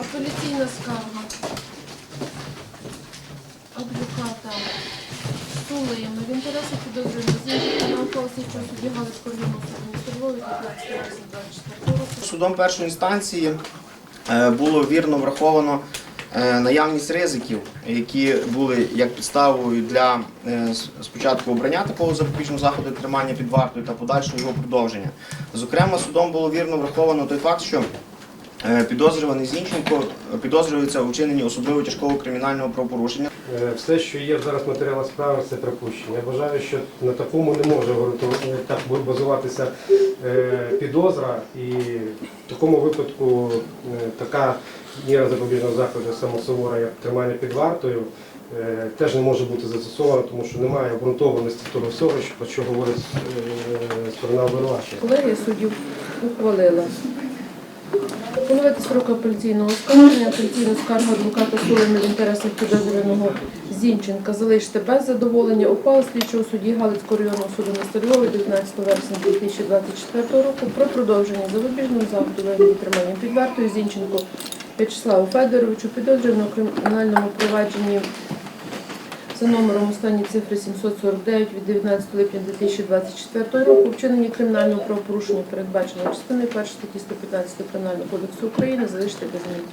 Апеляційна скарга адвоката Сулими в інтересах підозрюваного зінченка на ухвалу слідчого судді Галицького суду від 15 року. Судом першої інстанції е, було вірно враховано е, наявність ризиків, які були як підставою для е, спочатку обрання такого запобіжного заходу тримання під вартою та подальшого його продовження. Зокрема, судом було вірно враховано той факт, що підозрюваний Зінченко підозрюється у вчиненні особливо тяжкого кримінального правопорушення. Е, Все, що є зараз в матеріалах справи, це припущення. Я вважаю, що на такому не може так базуватися е, підозра, і в такому випадку е, така міра запобіжного заходу самосувора, як тримання під вартою, е, теж не може бути застосована, тому що немає обґрунтованості того всього, що- про що говорить е, сторона обвинувачення. Колегія суддів ухвалила поновити строк апеляційного оскарження, апеляційну скаргу адвоката Сулими в інтересах підозрюваного Зінченка. Залишити без задоволення. Ухвали слідчого судді Галицького районного суду Львова 19 вересня 2024 року про продовження запобіжного заходу вигляді тримання. Під вартою Зінченко В'ячеславу Федоровичу підозрюваного кримінальному провадженні за номером останні цифри 749 від 19 липня 2024 року вчинення кримінального правопорушення передбаченого частиною 1 статті 115 Кримінального кодексу України залишити без змін.